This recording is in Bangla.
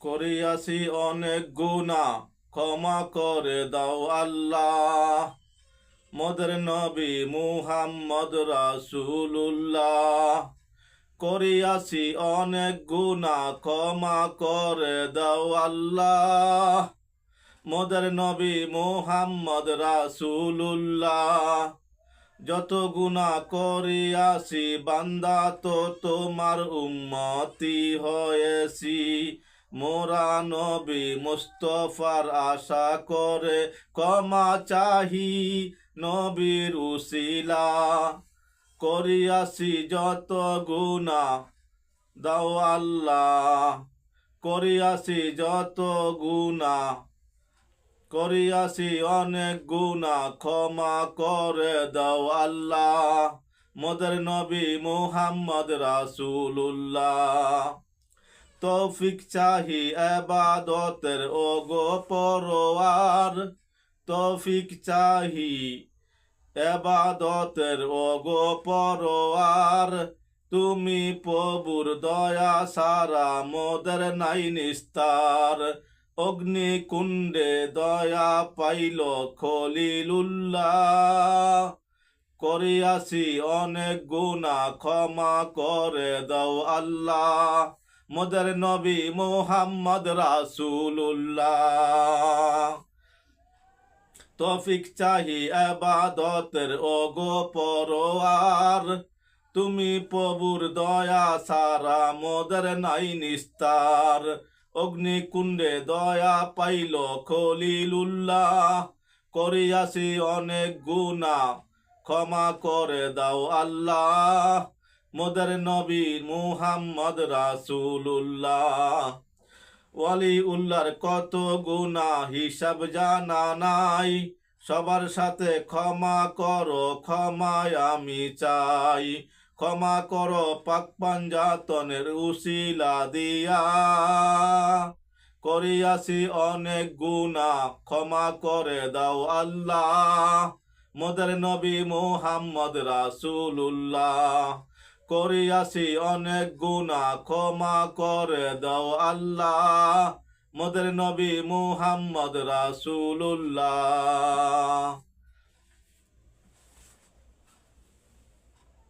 করিয়াছি অনেক গুণা, ক্ষমা করে দাও আল্লাহ। মদের নবী মুহাম্মদ রাসূলুল্লাহ। করিয়াছি অনেক গুণা, ক্ষমা করে দাও আল্লাহ। মদের নবী মুহাম্মদ রাসূলুল্লাহ। যত গুণা করিয়াছি, বান্দা তো তোমার উম্মতি হয়েছি। মোরা নবী মুস্তফার আশা করে ক্ষমা চাহি, নবীর উসিলা করিয়াছি যত গুণা, দাও আল্লাহ, করিয়াছি যত গুণা, করিয়াছি অনেক গুণা, ক্ষমা করে দাও আল্লাহ, মদের নবী মুহাম্মদ রাসূলুল্লাহ। তৌফিক চাহি এবাদতের ও গো পরোয়ার। তৌফিক চাহি এবাদতের ও গো পরোয়ার। তুমি প্রভুর দয়া সারা মোদের নাই নিস্তার। অগ্নিকুণ্ডে দয়া পাইল খলিলুল্লাহ। করিয়াছি অনেক গুণা ক্ষমা করে দাও আল্লাহ। মোদের নবী মোহাম্মদ রাসূলুল্লাহ। তফিক চাহি এবাদতের ওগো পরোয়ার। তুমি প্রভুর দয়া সারা মোদের নাই নিস্তার। অগ্নিকুণ্ডে দয়া পাইল খলিলুল্লাহ। করিয়াছি অনেক গুণা ক্ষমা করে দাও আল্লাহ। মোদের নবী মুহাম্মদ রাসূলুল্লাহ। ওয়ালি উল্লাহর কত গুণা হিসাব জানা নাই। সবার সাথে ক্ষমা করো, ক্ষমায় আমি চাই। ক্ষমা করো পাক পাঞ্জাতনের উসিলা দিয়া। করিয়াছি অনেক গুণা ক্ষমা করে দাও আল্লাহ। মোদের নবী মুহাম্মদ রাসূলুল্লাহ। করিয়াছি অনেক গুণা ক্ষমা করে দাও আল্লাহ। মদের নবী মুহাম্মদ রাসূলুল্লাহ।